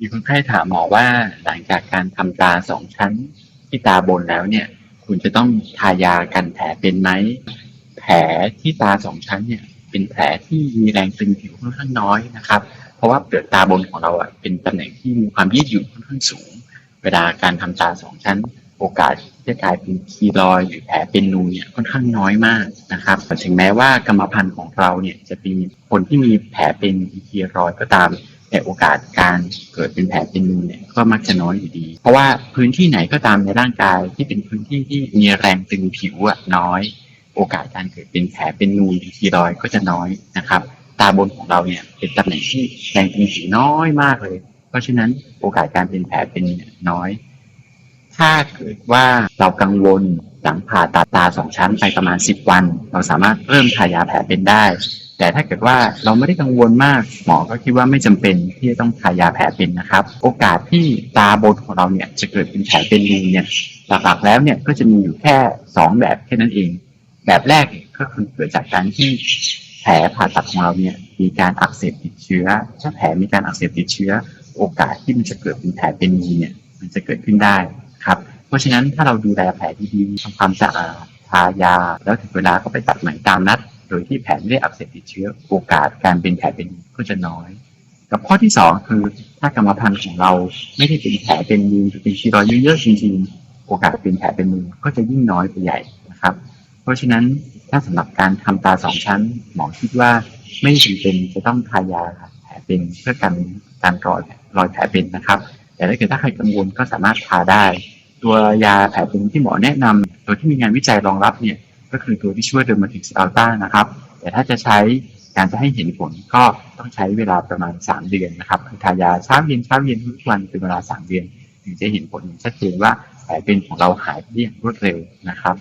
มีคนไข้ถามหมอว่าหลังจากการทำตาสองชั้นที่ตาบนแล้วเนี่ย คุณจะต้องทายากันแผลเป็นไหมแผลที่ตาสองชั้นเนี่ย เป็นแผลที่มีแรงตึงผิวค่อนข้างน้อยนะครับ เพราะว่าเปลือกตาบนของเราอะเป็นตำแหน่งที่มีความยืดหยุ่นค่อนข้างสูง เวลาการทำตาสองชั้น โอกาสที่จะกลายเป็นคีรอยหรือแผลเป็นนูนเนี่ยค่อนข้างน้อยมากนะครับถึงแม้ว่ากรรมพันธุ์ของเราเนี่ยจะเป็นคนที่มีแผลเป็นคีรอยก็ตาม แต่โอกาสการเกิดเป็นแผลเป็นนูนเนี่ยก็มักจะน้อยอยู่ดี เพราะว่าพื้นที่ไหนก็ตามในร่างกายที่เป็นพื้นที่ที่มีแรงตึงผิวอะน้อย โอกาสการเกิดเป็นแผลเป็นนูนหรือคีรอยก็จะน้อยนะครับ ตาบนของเราเนี่ยเป็นตำแหน่งที่แรงตึงผิวน้อยมากเลย เพราะฉะนั้นโอกาสการเป็นแผลเป็นน้อย ถ้าเกิดว่าเรากังวลหลังผ่าตัดตาสองชั้นไปประมาณ 10 วัน เราสามารถเริ่มทายาแผลเป็นได้ แต่ถ้าเกิดว่าเราไม่ได้กังวลมาก หมอก็คิดว่าไม่จำเป็นที่จะต้องทายาแผลเป็นนะครับ โอกาสที่ตาบนของเราเนี่ยจะเกิดเป็นแผลเป็นนูเนี่ยหลักๆแล้วเนี่ยก็จะมีอยู่แค่สองแบบแค่นั้นเอง แบบแรกก็คือเกิดจากการที่แผลผ่าตัดของเราเนี่ยมีการอักเสบติดเชื้อ ถ้าแผลมีการอักเสบติดเชื้อ โอกาสที่มันจะเกิดเป็นแผลเป็นนูเนี่ยมันจะเกิดขึ้นได้ครับ เพราะฉะนั้นถ้าเราดูแลแผลดีๆทำความสะอาดทายา แล้วถึงเวลาก็ไปตัดไหมตามนัด ดยที่แผลไม่ได้อักเสบติดเชื้อ โอกาสการเป็นแผลเป็นก็จะน้อย กับข้อที่สองคือถ้ากรรมพันธุ์ของเราไม่ได้เป็นแผลเป็นนูนหรือเป็นชีรอยเยอะๆจริงๆโอกาสเป็นแผลเป็นนูนก็จะยิ่งน้อยไปใหญ่นะครับ เพราะฉะนั้นถ้าสำหรับการทำตาสองชั้น หมอคิดว่าไม่จำเป็นจะต้องทายาแผลเป็นเพื่อกันการรอยรอยแผลเป็นนะครับ แต่ถ้าเกิดถ้าใครกังวลก็สามารถทาได้ ตัวยาแผลเป็นที่หมอแนะนำตัวที่มีงานวิจัยรองรับเนี่ย ก็คือตัวที่ช่วยเดอร์มาติกส์อัลต้านะครับ แต่ถ้าจะใช้การจะให้เห็นผลก็ต้องใช้เวลาประมาณ 3 เดือนนะครับคือทายาเช้าเย็นเช้าเย็นทุกวันเป็นเวลา 3 เดือน ถึงจะเห็นผลชัดเจนว่าแผลเป็นของเราหายได้อย่างรวดเร็วนะครับ